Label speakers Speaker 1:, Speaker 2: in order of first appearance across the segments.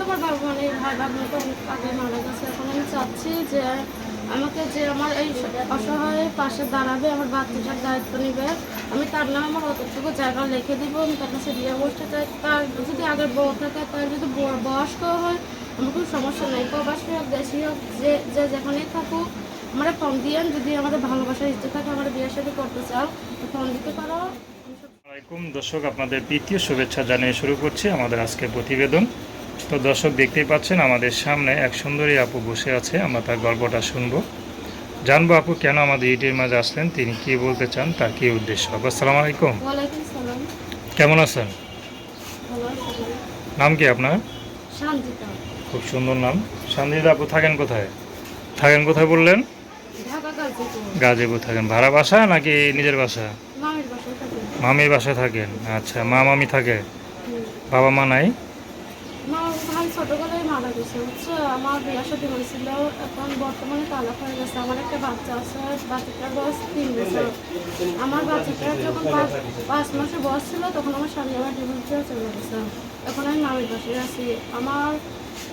Speaker 1: তো আমার বাবা মানে ভাই ভাবনা তো আগে মারা গেছে। এখন আমি চাচ্ছি যে আমাকে যে আমার এই অসহায় পাশে দাঁড়াবে, আমার বাচ্চাটার দায়িত্ব নেবে। আমি তার নামে আমার অতটুকু জায়গা লিখে দিব। আমি তার কাছে বিয়ে বসতে চাই। তার যদি আগের বউ থাকে, তার যদি বয়স্ক হয়, আমার কোনো সমস্যা নেই। প্রবাসী হোক, দেশি হোক, যে যে যেখানেই থাকুক, আমার ফোন দিয়েন। যদি আমাদের ভালোবাসার ইচ্ছে থাকে আমার বিয়ের সাথে করতে চাও, তো ফোন দিতে পারো। সব-
Speaker 2: দর্শক, আপনাদের তৃতীয় শুভেচ্ছা জানিয়ে শুরু করছি আমাদের আজকে প্রতিবেদন। তো দর্শক দেখতেই পাচ্ছেন আমাদের সামনে এক সুন্দরী আপু বসে আছে আমরা তার গল্পটা শুনব। জানব আপু কেন আমাদের ইউটিউবের মাঝে আসলেন তিনি কি বলতে চান তার কি উদ্দেশ্য? আপু আসসালামু আলাইকুম। কেমন আছেন? নাম কি আপনার? খুব সুন্দর নাম। সঞ্জিত আপু থাকেন কোথায়? থাকেন কোথায় বললেন?
Speaker 1: গাজীপুর।
Speaker 2: থাকেন। ভাড়া বাসা নাকি নিজের বাসা?
Speaker 1: মামির বাসায়
Speaker 2: থাকেন। আচ্ছা মা মামি থাকে? বাবা মা নাই?
Speaker 1: ছোটবেলায় মারা গেছে। বুঝছ আমার বিয়ে সাথে হয়েছিল এখন বর্তমানে তালাক হয়ে গেছে। আমার একটা বাচ্চা আছে বাচ্চাটার বয়স তিন বছর। আমার বাচ্চাটার যখন পাঁচ পাঁচ মাসের বয়স ছিল তখন আমার স্বামী আমার ডিভোর্স দিয়ে চলে গেছে। এখন আমি মামির বাসায় আছি। আমার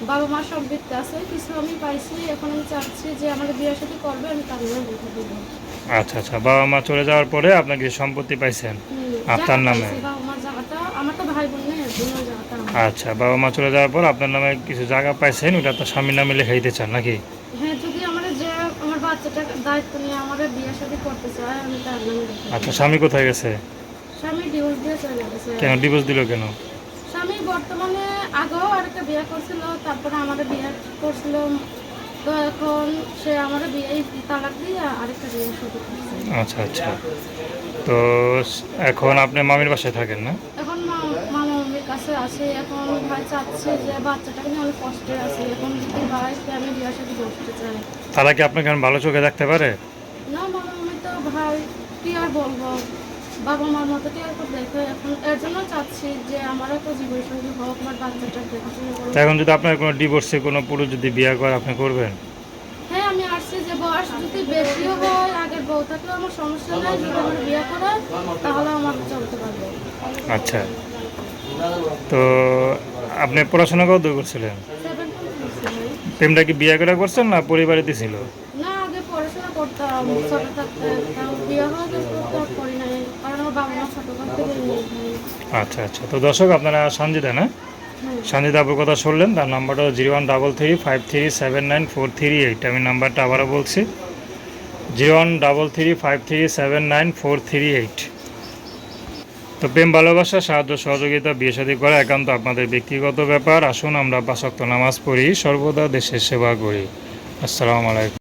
Speaker 1: বাবা মার সম্পৃক্তি আছে কিছু আমি পাইছি। এখন আমি চাচ্ছি যে আমাদের বিয়ের সাথে করবে আমি তার নামে রেখে দেবো
Speaker 2: আচ্ছা আচ্ছা। বাবা মা চলে যাওয়ার পরে আপনাকে সম্পত্তি পাইছেন। আপনার নামে? আচ্ছা বাবা মা চলে যাওয়ার পর আপনার নামে কিছু জায়গা পাইছেন? ওটা তো স্বামীর নামে লেখা দিতে চান নাকি?
Speaker 1: হ্যাঁ।
Speaker 2: আচ্ছা স্বামী কোথায় গেছে? কেন ডিভোর্স দিল কেন?
Speaker 1: স্বামী বর্তমানে আগেও আরেকটা বিয়ে করছিল তারপরে আমাদের বিয়ে করছিল তো এখন সে আমার এই তালাক দিয়ে আরেকটা বিয়ে শুরু
Speaker 2: আচ্ছা আচ্ছা। তো এখন আপনি মামির বাসায় থাকেন না?
Speaker 1: এখন মামা মামির কাছে আছে এখন ভাই চাচ্ছে যে বাচ্চাটাকে নিয়ে অনেক কষ্টে আছে। এখন যদি ভাই আমি বিয়ের সাথে বসতে চাই।
Speaker 2: তারা কি আপনাকে ভালো চোখে দেখতে পারে?
Speaker 1: না মামা আমি তো ভাই কি আর বলব? বাবা মার মতো কি আর করে দেখে এখন এর জন্য চাচ্ছি যে আমার একটা জীবন সঙ্গী হোক আমার বাচ্চাটা দেখাশোনা করুক।
Speaker 2: এখন যদি আপনার কোনো ডিভোর্সে কোনো পুরুষ যদি বিয়ে করে আপনি করবেন?
Speaker 1: হ্যাঁ আমি আসছি যে বয়স যদি বেশিও হয় আগের বউ থাকলেও আমার সমস্যা নেই যদি আমার বিয়ে করে তাহলে আমার চলতে পারবে।
Speaker 2: আচ্ছা। তো আপনি পড়াশোনা কত দূর করছিলেন? প্রেমটা কি বিয়ে করে করছেন না পরিবারে দিছিল
Speaker 1: না আগে পড়াশোনা করতাম ছোট থাকতে বিয়ে হওয়া কিন্তু করি নাই। কারণ আমার বাবা মা ছোটকাল থেকে
Speaker 2: আচ্ছা আচ্ছা। তো দর্শক আপনারা সঞ্জিতা না?
Speaker 1: হ্যাঁ।
Speaker 2: সঞ্জিত আপুর কথা শুনলেন তার নাম্বারটা zero one double three five three seven nine four three eight. আমি নাম্বারটা আবারও বলছি zero one double three five three seven nine four three eight. তো প্রেম ভালোবাসা সাহায্য সহযোগিতা বিয়ে শাদী করা একান্ত আপনাদের ব্যক্তিগত ব্যাপার। আসুন আমরা পাশক্ত নামাজ পড়ি সর্বদা দেশের সেবা করি। আসসালামু আলাইকুম।